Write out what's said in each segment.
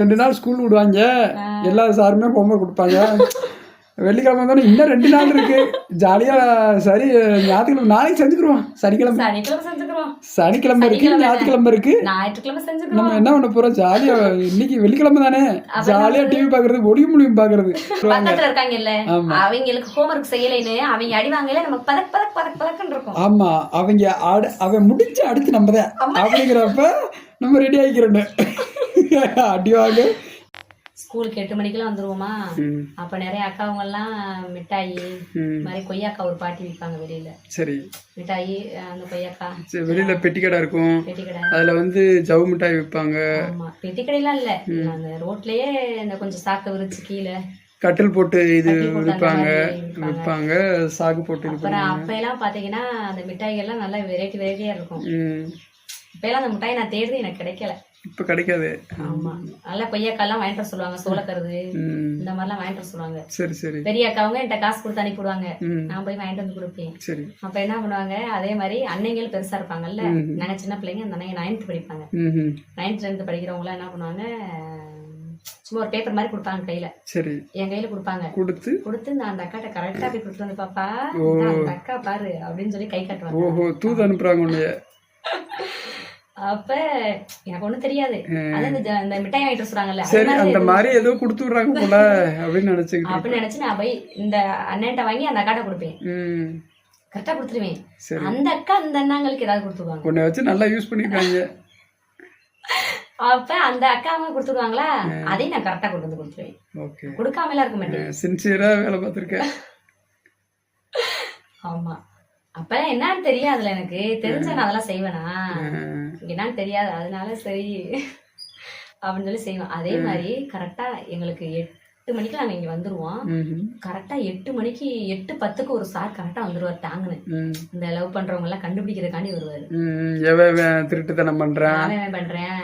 ரெண்டு நாள் ஸ்கூல் விடுவாங்க. எல்லா சாருமே ஹோம்ஒர்க் கொடுப்பாங்க. வெள்ளிக்கிழமை தானே இன்னும் ரெண்டு நாள் இருக்கு. ஜாலியா சரி ஞாயிற்றுக்கிழமை நாளைக்கு செஞ்சுக்கிறோம் சனிக்கிழமை. சனிக்கிழமை இருக்கு. ஞாயிற்றுக்கிழமை இருக்கு. நம்ம என்ன பண்ண போறோம்? ஜாலியா இன்னைக்கு வெள்ளிக்கிழமை தானே. ஜாலியா டிவி பாக்குறது ஒடியும் முடியும் பாக்குறது. அவங்களுக்கு ஹோம்ஒர்க் செய்யலைன்னு அவங்க அடி வாங்கல நமக்கு பதக் பதக் பதக் பதக்குன்னு இருக்கும். ஆமா. அவங்க அவன் முடிஞ்சு அடுத்து நம்ம தான். அப்படிங்கிறப்ப நம்ம ரெடி ஆகிக்கிறோன்னு அடிவாங்க. ஸ்கூலுக்கு எட்டு மணிக்கெல்லாம் வந்துருவோமா? அப்ப நிறைய அக்காவங்க எல்லாம் மிட்டாயி மாதிரி கொய்யாக்கா ஒரு பாட்டி விற்பாங்க வெளியில. சரி. மிட்டாயி அந்த கொய்யாக்கா. வெளியில பெட்டி கடை இருக்கும். கடை அதுல வந்து ஜவு மிட்டாய் விற்பாங்க. பெட்டி கடையெல்லாம் இல்ல. அந்த ரோட்லயே இந்த கொஞ்சம் சாக்க விரிச்சு கீழே கட்டில் போட்டு இது விற்பாங்க. விற்பாங்க. சாகு போட்டு அப்புறம் அப்ப எல்லாம் பாத்தீங்கன்னா அந்த மிட்டாய்கள் எல்லாம் நல்லா வெரைட்டி வெரைட்டியா இருக்கும். இப்ப எல்லாம் அந்த மிட்டாய் நான் தேடுறது எனக்கு கிடைக்கல. இப்ப கிடைக்காது. ஆமா. நல்லா கொய்யாக்காலாம் வாங்கிட்டு வர சொல்லுவாங்க சோளக்கருது இந்த மாதிரிலாம் வாங்கிட்டு வர சொல்லுவாங்க. சரி சரி. பெரிய அக்காவங்க என்கிட்ட காசு கொடுத்து அனுப்பிவிடுவாங்க ம், நான் போய் வாங்கிட்டு வந்து கொடுப்பேன். சரி. அப்ப என்ன பண்ணுவாங்க அதே மாதிரி அன்னைங்களும் பெருசா இருப்பாங்கல்ல நாங்க சின்ன பிள்ளைங்க அந்த அன்னைங்க நைன்த் படிப்பாங்க. நைன்த் டென்த் படிக்கிறவங்க எல்லாம் என்ன பண்ணுவாங்க சும்மா ஒரு பேப்பர் மாதிரி கொடுப்பாங்க கையில. சரி. என் கையில கொடுப்பாங்க. கொடுத்து? கொடுத்து நான் அந்த அக்காட்ட கரெக்டா போய் கொடுத்து வந்து பாப்பா அந்த அக்கா பாரு அப்படின்னு சொல்லி கை காட்டுவாங்க. ஓஹோ தூது அனுப்புறாங்க அப்ப எனக்கு ஒண்ணும் தெரியாது. இந்த மிட்டாய் வாங்கிட்டு சொல்றாங்கல்ல சரி அந்த மாதிரி ஏதோ கொடுத்து விடுறாங்க போல அப்படின்னு நினைச்சுக்கிட்டு அப்படின்னு நினைச்சு நான் போய் இந்த அண்ணன்ட்ட வாங்கி அந்த அக்காட்ட கொடுப்பேன். கரெக்டா கொடுத்துருவேன். அந்த அக்கா அந்த அண்ணாங்களுக்கு ஏதாவது கொடுத்துருவாங்க. உன்னை வச்சு நல்லா யூஸ் பண்ணிருக்காங்க அப்ப அந்த அக்கா அவங்க கொடுத்துருவாங்களா? அதையும் நான் கரெக்டா கொண்டு வந்து கொடுத்துருவேன். கொடுக்காமலாம் இருக்க மாட்டேன். சின்சியரா வேலை பார்த்துருக்கேன் ஆமா. அப்ப என்னன்னு தெரியாதுல எனக்கு. தெரிஞ்ச நான் அதெல்லாம் செய்வேனா? என்னன்னு தெரியாது. அதனால சரி. அப்படின்னு சொல்லி செய்வேன். அதே மாதிரி கரெக்டா எங்களுக்கு எட்டு மணிக்கு நாங்க இங்க வந்துருவோம். கரெக்டா எட்டு மணிக்கு எட்டு பத்துக்கு ஒரு சார் கரெக்டா வந்துருவார் டாங்குன்னு இந்த லவ் பண்றவங்க எல்லாம் கண்டுபிடிக்கிறதுக்காண்டி வருவாரு. எவன் திருட்டுத்தனம் பண்றான்? பண்றேன்?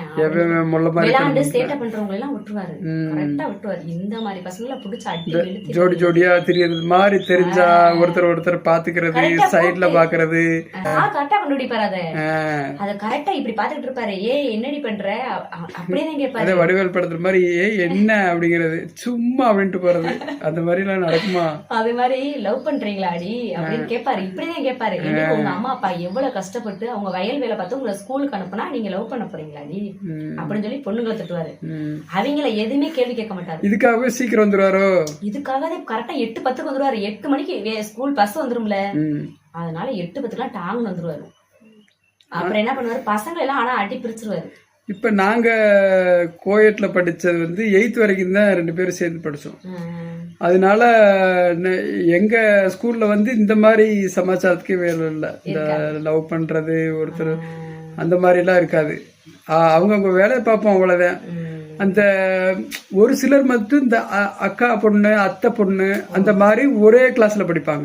விளையாண்டு சேட்டை பண்றவங்க எல்லாம் விட்டுருவாரு. கரெக்டா விட்டுருவாரு. இந்த மாதிரி பசங்களை புடிச்சு அடி ஜோடி ஜோடியா தெரியறது மாதிரி தெரிஞ்சா ஒருத்தர் ஒருத்தர் பாத்துக்கிறது சைடுல. பாக்குறது. கரெக்டா கண்டுபிடிப்பாரு அத. அத கரெக்டா இப்படி பாத்துக்கிட்டு இருப்பாரு. ஏ என்னடி பண்ற? அப்படியே கேட்பாரு. அதே வடிவேல் படத்துல மாதிரி ஏய் என்ன அப்படிங்கிறது. சும்மா அப்படின்ட்டு போறது. அந்த மாதிரி எல்லாம் நடக்குமா? அது மாதிரி லவ் பண்றீங்களா அடி? அப்படின்னு கேட்பாரு இப்படிதான் கேட்பாரு உங்க அம்மா அப்பா எவ்வளவு கஷ்டப்பட்டு அவங்க வயல் வேலை பார்த்து உங்களை ஸ்கூலுக்கு அனுப்புனா நீங்க லவ் பண்ண போறீங்களா அடி? அப்படின்னு சொல்லி பொண்ணுங்களை திட்டுவாரு. அவங்கள எதுவுமே கேள்வி கேட்க மாட்டாரு. இதுக்காகவே சீக்கிரம் வந்துருவாரோ? இதுக்காக கரெக்டா எட்டு பத்துக்கு வந்துருவாரு. எட்டு மணிக்கு ஸ்கூல் பஸ் வந்துரும்ல. அதனால எட்டு பத்துக்குலாம் டாங்னு வந்துருவாரு. அப்புறம் என்ன பண்ணுவாரு? பசங்களை எல்லாம் ஆனா அடி பிரிச்சிருவாரு. இப்ப நாங்க கோயட்ல படிச்சது வந்து எயித் வரைக்கும் தான் ரெண்டு பேரும் சேர்ந்து படிச்சோம். உம். அதனால எங்க ஸ்கூல்ல வந்து இந்த மாதிரி சமாச்சாரத்துக்கே வேலை இல்லை. இந்த லவ் பண்றது ஒருத்தர் அந்த மாதிரி எல்லாம் இருக்காது அவங்கவங்க வேலையை பார்ப்போம் அவ்வளவுதான். அந்த ஒரு சிலர் மட்டும் இந்த அக்கா பொண்ணு அத்தை பொண்ணு அந்த மாதிரி ஒரே கிளாஸ்ல படிப்பாங்க.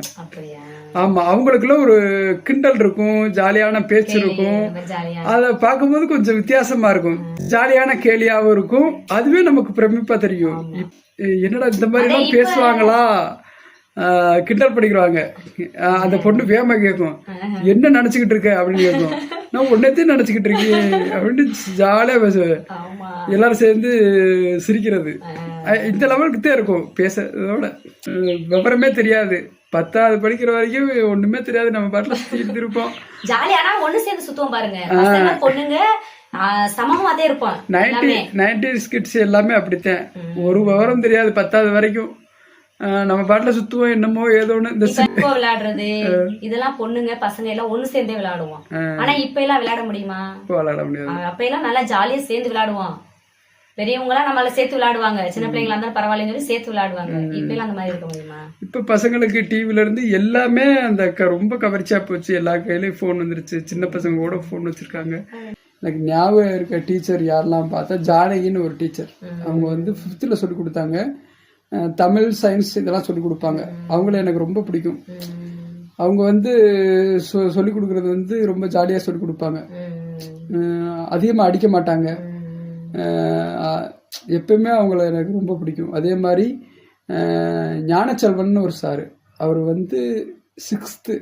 ஆமா அவங்களுக்குள்ள ஒரு கிண்டல் இருக்கும் ஜாலியான பேச்சு இருக்கும். அதை பார்க்கும்போது கொஞ்சம் வித்தியாசமா இருக்கும். ஜாலியான கேலியாவும் இருக்கும். அதுவே நமக்கு பிரமிப்பா தெரியும். என்னடா இந்த மாதிரி எல்லாம் பேசுவாங்களா? கிண்டல் பண்ணிக்கிறாங்க. அந்த பொண்ணு வேம கேட்கும் என்ன நினைச்சுக்கிட்டு இருக்க? அப்படின்னு கேட்கும் நான் உன்னத்தையும் நினைச்சுக்கிட்டு இருக்கேன். அப்படின்னு ஜாலியா பேசுவேன். எல்லாரும் சேர்ந்து சிரிக்கிறது. இந்த லெவலுக்கு தான் இருக்கும். பேசுறதோட விவரமே தெரியாது. பத்தாவது படிக்கிற வரைக்கும் ஒண்ணுமே தெரியாது. நம்ம பாட்டுல சுத்திட்டு இருப்போம். ஜாலியா ஆனா ஒண்ணு சேர்ந்து சுத்துவோம் பாருங்க. பொண்ணுங்க சமமாதே இருப்போம். நைன்டி நைன்டி கிட்ஸ் எல்லாமே அப்படித்தான். ஒரு விவரம் தெரியாது பத்தாவது வரைக்கும். நம்ம பாட்டுல சுத்துவோம் என்னமோ ஏதோ ஒண்ணு. இந்த விளையாடுறது? இதெல்லாம் பொண்ணுங்க பசங்க எல்லாம் ஒண்ணு சேர்ந்தே விளையாடுவோம். ஆனா இப்ப எல்லாம் விளையாட முடியுமா? விளையாட முடியாது. அப்ப எல்லாம் நல்லா ஜாலியா சேர்ந்து விளையாடுவோம். பெரியவங்க எல்லாம் நம்மள சேர்த்து விளையாடுவாங்க. சின்ன பிள்ளைங்களா இருந்தாலும் பரவாயில்லன்னு சொல்லி சேர்த்து விளையாடுவாங்க. இப்ப அந்த மாதிரி இருக்க முடியுமா? இப்ப பசங்களுக்கு டிவில இருந்து எல்லாமே அந்த ரொம்ப கவர்ச்சியா போச்சு. எல்லா கையிலயும் ஃபோன் வந்துருச்சு. சின்ன பசங்க கூட ஃபோன் வச்சிருக்காங்க. எனக்கு ஞாபகம் இருக்க டீச்சர் யாரெல்லாம் பார்த்தா ஜானகின்னு ஒரு டீச்சர் அவங்க வந்து ஃபிஃப்த்தில் சொல்லி கொடுத்தாங்க. தமிழ் சயின்ஸ் இதெல்லாம் சொல்லி கொடுப்பாங்க. அவங்கள எனக்கு ரொம்ப பிடிக்கும். அவங்க வந்து சொல்லி கொடுக்கறது வந்து ரொம்ப ஜாலியாக சொல்லி கொடுப்பாங்க. அதிகமாக அடிக்க மாட்டாங்க. எப்பயுமே அவங்கள எனக்கு ரொம்ப பிடிக்கும். அதே மாதிரி ஞானச்செல்வன் ஒரு சார் அவர் வந்து சிக்ஸ்த்து.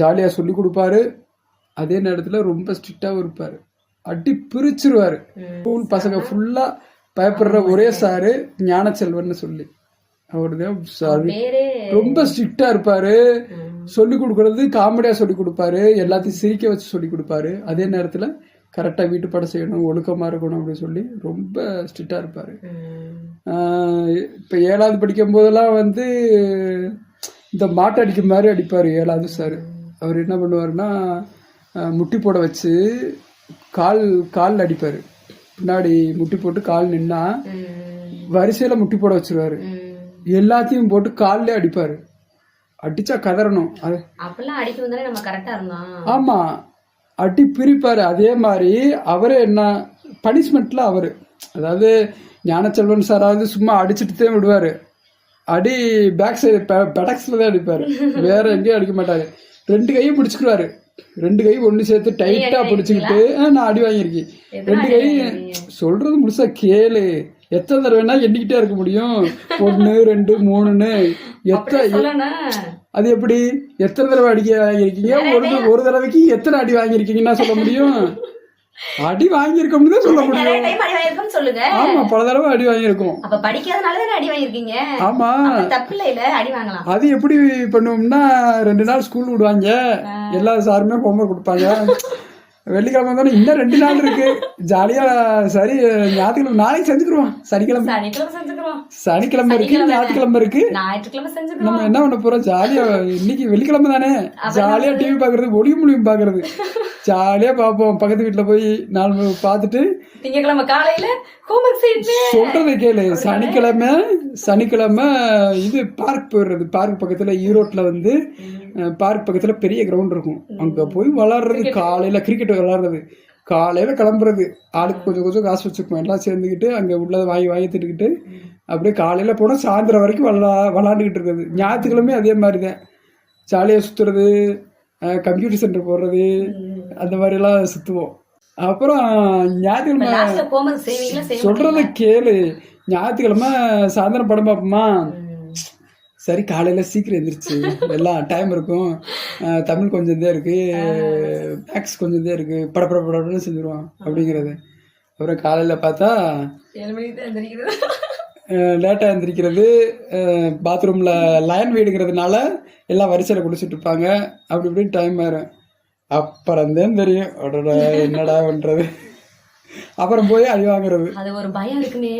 ஜாலியாக சொல்லி கொடுப்பாரு. அதே நேரத்தில் ரொம்ப ஸ்ட்ரிக்டாகவும் இருப்பார். அடி பிரிச்சிருவாரு. ஸ்கூல் பசங்க ஃபுல்லா பயப்படுற ஒரே சாரு ஞானச்செல்வன்னு சொல்லி. அவருதான் சாரு ரொம்ப ஸ்ட்ரிக்டா இருப்பாரு. சொல்லி கொடுக்கறது காமெடியா சொல்லி கொடுப்பாரு. எல்லாத்தையும் சிரிக்க வச்சு சொல்லி கொடுப்பாரு. அதே நேரத்துல கரெக்டா வீட்டு படம் செய்யணும் ஒழுக்கமா இருக்கணும் அப்படின்னு சொல்லி ரொம்ப ஸ்ட்ரிக்டா இருப்பாரு. இப்ப ஏழாவது படிக்கும் போதெல்லாம் வந்து இந்த மாட்டை அடிக்கிற மாதிரி அடிப்பாரு ஏழாவது சார் அவர் என்ன பண்ணுவாருன்னா ஆஹ் முட்டி போட வச்சு கால் காலில் அடிப்பாரு. பின்னாடி முட்டி போட்டு கால் நின்னா. வரிசையில முட்டி போட வச்சிருவாரு. எல்லாத்தையும் போட்டு கால்லே அடிப்பாரு. அடிச்சா கதறணும். அது அப்பெல்லாம் அடிக்க வந்தாலே நம்ம கரெக்டா இருந்தோம் ஆமா. அடி பிரிப்பாரு. அதே மாதிரி அவரே என்ன பனிஷ்மெண்ட்ல அவரு. அதாவது ஞானச்செல்வன் சாராவது சும்மா அடிச்சுட்டு தான் விடுவாரு. அடி பேக் சைடு பெடக்ஸ்ல தான் அடிப்பாரு. வேற எங்கேயும் அடிக்க மாட்டாரு. ரெண்டு கையும் பிடிச்சுக்குவாரு ரெண்டு கையும் ஒண்ணு சேர்த்து டைட்டா பிடிச்சுக்கிட்டு நான் அடி வாங்கியிருக்கேன். ரெண்டு கை சொல்றது முழுசா கேளு. எத்தனை தடவைனா எண்ணிக்கிட்டே இருக்க முடியும். ஒன்னு ரெண்டு மூணுன்னு. எத்தனை அது எப்படி? எத்தனை தடவை அடிக்க வாங்கியிருக்கீங்க? ஒரு ஒரு தடவைக்கு எத்தனை அடி வாங்கியிருக்கீங்கன்னா சொல்ல முடியும்? அடி வாங்கியிருக்கோம்னு தான் சொல்ல முடியும். சொல்லுங்க. ஆமா பல தடவை அடி வாங்கியிருக்கோம். அப்ப படிக்காதனால தானே அடி வாங்கிருக்கீங்க ஆமா. தப்பு இல்ல அடி வாங்கலாம். அது எப்படி பண்ணுவோம்னா ரெண்டு நாள் ஸ்கூல் விடுவாங்க. எல்லா சாருமே ஹோம்ஒர்க் கொடுப்பாங்க. வெள்ளிக்கிழமை தானே இன்னும் ரெண்டு நாள் இருக்கு. ஜாலியா சரி ஞாயிற்றுக்கிழமை நாளைக்கு செஞ்சுக்கிறோம் சனிக்கிழமை. சனிக்கிழமை இருக்கு ஞாயிற்றுக்கிழமை இருக்கு. நம்ம என்ன பண்ண போறோம்? ஜாலியா இன்னைக்கு வெள்ளிக்கிழமை தானே? ஜாலியா டிவி பாக்குறது ஒளியும் மொழியும் பாக்குறது. ஜாலியா பார்ப்போம் பக்கத்து வீட்டுல போய் நாலு பார்த்துட்டு திங்கக்கிழமை காலையில சொல்றதை கேளு. சனிக்கிழமை சனிக்கிழமை இது பார்க் போயிடுறது. பார்க் பக்கத்துல ஈரோட்ல வந்து பார்க் பக்கத்துல பெரிய கிரவுண்ட் இருக்கும். அங்க போய் விளாடுறது. காலையில கிரிக்கெட் விளாடுறது. காலையில கிளம்புறது. ஆளுக்கு கொஞ்சம் கொஞ்சம் காசு வச்சுக்குவோம். எல்லாம் சேர்ந்துக்கிட்டு அங்க உள்ளதை வாங்கி வாங்கி திட்டுக்கிட்டு அப்படியே காலையில போனா சாயந்தரம் வரைக்கும் விளா விளாண்டுக்கிட்டு இருக்குது ஞாயிற்றுக்கிழமை அதே மாதிரி தான் ஜாலியாக சுத்துறது கம்ப்யூட்டர் சென்டர் போடுறது அந்த மாதிரிலாம் சுத்துவோம். அப்புறம் ஞாயிற்றுக்கிழமை சொல்றத கேளு. ஞாயிற்றுக்கிழமை சாயந்தரம் படம் பார்ப்போமா? சரி காலையில சீக்கிரம் எந்திரிச்சு. எல்லாம் டைம் இருக்கும். தமிழ் கொஞ்சம் தான் இருக்கு. மேக்ஸ் கொஞ்சம் தான் இருக்கு. பட பட படன்னு செஞ்சிருவோம் அப்படிங்கிறது. அப்புறம் காலையில பார்த்தா லேட்டாக எந்திரிக்கிறது. பாத்ரூமில் லைன் வீடுங்கிறதுனால எல்லாம் வரிசையில் குடிச்சிட்டு இருப்பாங்க. அப்படி இப்படி டைம் ஆயிரும் அப்புறம் தான் தெரியும். அடடா என்னடா பண்ணுறது அப்புறம் போய் அடி வாங்குறது. அது ஒரு பயம் இருக்குமே.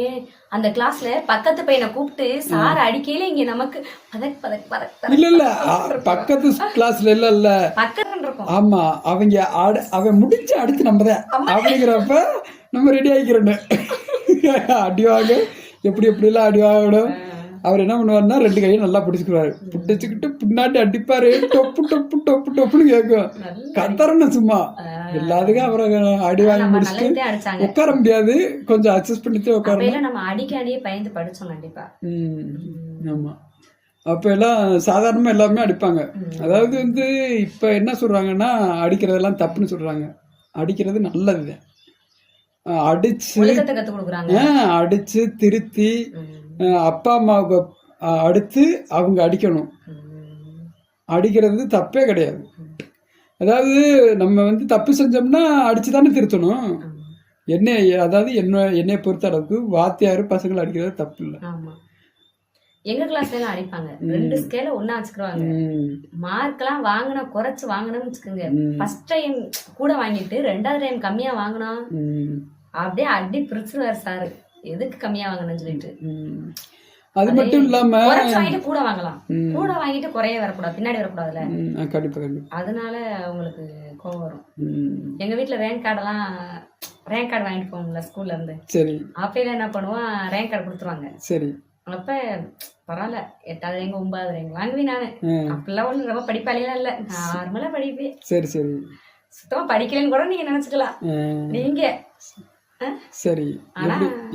அந்த கிளாஸ்ல பக்கத்து பையனை கூப்பிட்டு சார் அடிக்கையில இங்க நமக்கு பதக் பதக் பதக் இல்ல இல்ல பக்கத்து கிளாஸ்ல இல்ல இல்ல. ஆமா அவங்க அவன் முடிஞ்சு அடுத்து நம்ம தான் அப்படிங்கிறப்ப நம்ம ரெடி ஆகிக்கிறோன்னு அடி வாங்க. எப்படி எப்படிலாம் அடி வாங்கணும்? அவர் என்ன பண்ணுவாருன்னா ரெண்டு கையும் நல்லா பிடிச்சிக்குவாரு. பிடிச்சுக்கிட்டு பின்னாடி அடிப்பாரு. டொப்பு டொப்பு டொப்பு டொப்புன்னு கேட்கும் கத்தரணும் சும்மா. எல்லாத்துக்கும் அப்புறம் அடி வாங்கி முடிச்சுட்டு நல்லதே உட்கார முடியாது. கொஞ்சம் அட்ஜஸ்ட் பண்ணிட்டு அப்பையில நம்ம அடிக்காடியே பயந்து படிச்சோம் கண்டிப்பா. ம், ஆமா. அப்ப எல்லாம் சாதாரணமா எல்லாமே அடிப்பாங்க. அதாவது வந்து இப்ப என்ன சொல்றாங்கன்னா அடிக்கிறதெல்லாம் தப்புன்னு சொல்றாங்க. அடிக்கிறது நல்லதுதான் அஹ் அடிச்சு அடிச்சு திருத்தி அப்பா அம்மாவுக்கு அடுத்து அவங்க அடிக்கணும். அடிக்கிறது தப்பே கிடையாது. அதாவது நம்ம வந்து தப்பு செஞ்சோம்னா அடிச்சு தானே திருத்தணும். என்ன அதாவது என்ன என்னைய பொறுத்த அளவுக்கு வாத்தியாரு பசங்களை அடிக்கிறது தப்பு இல்லை. எங்க கிளாஸ்ல எல்லாம் அடிப்பாங்க. ரெண்டு ஸ்கேல ஒண்ணா வச்சுக்கிடுவாங்க. ம். மார்க் எல்லாம் வாங்கினா குறைச்சு வாங்கணும்னு வச்சுக்கோங்க. ஃபர்ஸ்ட் டைம் கூட வாங்கிட்டு ரெண்டாவது டைம் கம்மியா வாங்கினா அப்படியே அடி பிரிச்சுருவாரு சாரு எதுக்கு கம்மியா வாங்கணும்னு சொல்லிட்டு. அது மட்டும் இல்லாம வாங்கிட்டு கூட வாங்கலாம். கூட வாங்கிட்டு குறைய வரக்கூடாது பின்னாடி வரக்கூடாதுல கண்டிப்பா கண்டிப்பா. அதனால அவங்களுக்கு கோவம் வரும். எங்க வீட்ல ரேங்க் கார்டெல்லாம் ரேங்க் கார்டு வாங்கிட்டு போவோம்ல ஸ்கூல்ல இருந்து. சரி. அப்பையில என்ன பண்ணுவான் ரேங்க் கார்டு கொடுத்துருவாங்க. சரி. அப்ப பரவாயில்ல எட்டாவது ரேங்க் ஒன்பதாவது ரேங்க் வாங்குவேன் நானு. அப்பெல்லாம் ஒண்ணு ரொம்ப படிப்பாளிலாம் இல்ல. நார்மலா படிப்பேன். சரி சரி. சுத்தமா படிக்கலைன்னு கூட நீங்க நினைச்சுக்கலாம். நீங்க. சரி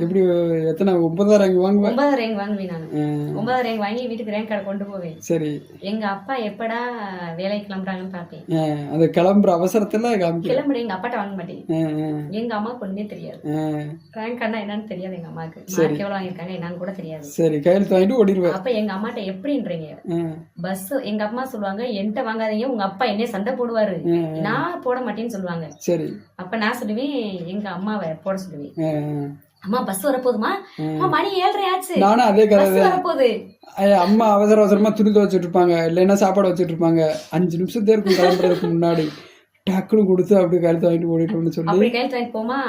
எப்படி எத்தனை ஒன்பதாயிரம் ரேங்க் வாங்குவேன் ஒன்பதாயிரம் ரேங்க் வாங்குவேன் நான். ஒன்பதாயிரம் ரேங்க் வாங்கி வீட்டுக்கு ரேங்க் கார்டு கொண்டு போவேன். சரி. எங்க அப்பா எப்படா வேலைக்கு கிளம்புறாங்கன்னு பார்ப்பேன். அந்த கிளம்புற அவசரத்துல கிளம்புற எங்க அப்பாட்ட வாங்க மாட்டேன். எங்க அம்மாவுக்கு ஒண்ணுமே தெரியாது. ரேங்க் கார்டுனா என்னன்னு தெரியாது எங்க அம்மாவுக்கு. மார்க் எவ்வளவு வாங்கியிருக்காங்க என்னன்னு கூட தெரியாது. சரி கையெழுத்து வாங்கிட்டு ஓடிடுவேன் அப்ப எங்க அம்மாட்ட எப்படின்றீங்க? பஸ் எங்க அம்மா சொல்லுவாங்க என்கிட்ட வாங்காதீங்க உங்க அப்பா என்னைய சண்டை போடுவாரு. நான் போட மாட்டேன்னு சொல்லுவாங்க. சரி. அப்ப நான் சொல்லுவேன் எங்க அம்மாவை போட சொல்லுவேன். ஆ, அம்மா பஸ் வரப்போகுதுமா? அம்மா மணி ஏழரை ஆச்சு. நானும் அதே கதை வரப்போகுது. அம்மா அவசர அவசரமா துணி துவச்சிட்டு இருப்பாங்க இல்லைன்னா சாப்பாடு வச்சுட்டு இருப்பாங்க அஞ்சு நிமிஷத்தே இருக்கும் கிளம்புறதுக்கு முன்னாடி. டக்குன்னு கொடுத்து அப்படி கழுத்து வாங்கிட்டு ஓடிட்டோம்னு சொல்லி. அப்படி கையில் வாங்கி போமா?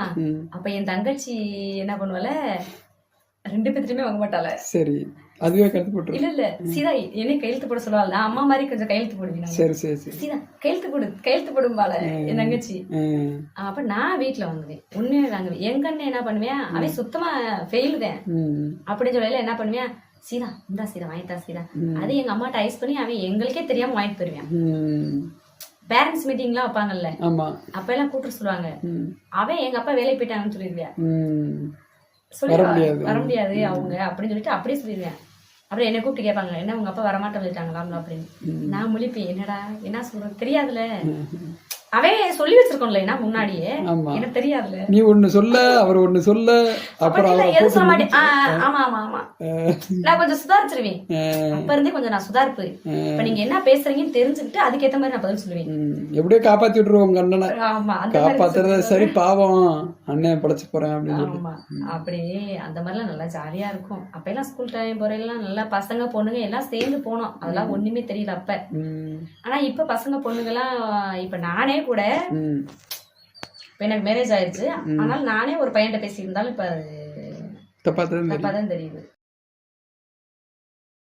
அப்ப என் தங்கச்சி என்ன பண்ணுவால? ரெண்டு பேர்த்துமே வாங்க மாட்டாள. சரி. அதுவே கழுத்து போட்டுரும். இல்ல இல்ல. சீதா என்ன கையெழுத்து போட சொல்லுவாள் நான் அம்மா மாதிரி கொஞ்சம் கையெழுத்து போடுவேன் நான். சரி சரி சரி. சீதா கையெழுத்து போடு கையெழுத்து போடும்பால என் தங்கச்சி. அப்ப நான் வீட்டுல வாங்குவேன். உண்மையை வாங்குவேன். எங்க அண்ணன் என்ன பண்ணுவேன் அவன் சுத்தமா ஃபெயில் தான். ம், அப்படின்னு சொல்லல என்ன பண்ணுவேன் சீதா இந்தா சீதா வாங்கித்தா சீதா. அது எங்க அம்மாட்ட ஐஸ் பண்ணி அவன் எங்களுக்கே தெரியாம வாங்கிட்டு தருவான் ம், பேரண்ட்ஸ் மீட்டிங்லாம் வைப்பாங்கல்ல. ஆமா. அப்ப எல்லாம் கூட்டு சொல்லுவாங்க. அவன் எங்க அப்பா வேலைக்கு போயிட்டாங்கன்னு சொல்லிடுவேன். சொல்லி வர முடியாது. வர முடியாது அவங்க அப்படின்னு சொல்லிட்டு அப்படியே சொல்லிடுவேன். அப்புறம் என்ன கூப்பிட்டு கேட்பாங்க என்ன உங்க அப்பா வரமாட்டேன் சொல்லிட்டாங்களாம்ல அப்படின்னு நான் முழிப்பேன் என்னடா என்ன சொல்றது தெரியாதுல அவன் சொல்லி வச்சிருக்கோம்ல என்ன முன்னாடியே. எனக்கு தெரியாதுல நீ ஒண்ணு சொல்ல அவர் ஒண்ணு சொல்ல அப்புறம் போட்டு சொல்ல மாட்டேன் ஆமா ஆமா ஆமா. நான் கொஞ்சம் சுதாரிச்சிருவேன். அப்ப இருந்தே கொஞ்சம் நான் சுதாரிப்பு. இப்ப நீங்க என்ன பேசுறீங்கன்னு தெரிஞ்சுக்கிட்டு அதுக்கேத்த மாதிரி நான் பதில் சொல்லுவேன். எப்படியோ காப்பாத்தி விட்டுருவோம் உங்க அண்ணனை. காப்பாத்துறத சரி பாவம். அண்ணன் படைச்சு போறேன் அப்படின்னு அப்படியே அந்த மாதிரிலாம் நல்லா ஜாலியா இருக்கும். அப்ப எல்லாம் ஸ்கூல் டைம் போறதெல்லாம் நல்லா பசங்க பொண்ணுங்க எல்லாம் சேர்ந்து போனோம். அதெல்லாம் ஒண்ணுமே தெரியல அப்ப. ஆனா இப்ப பசங்க பொண்ணுங்க எல்லாம் இப்ப நானே கூட இப்ப எனக்கு மேரேஜ் ஆயிருச்சு ஆனால் நானே ஒரு பையன்கிட்ட பேசியிருந்தாலும் இப்ப தப்பா தான் தெரியுது.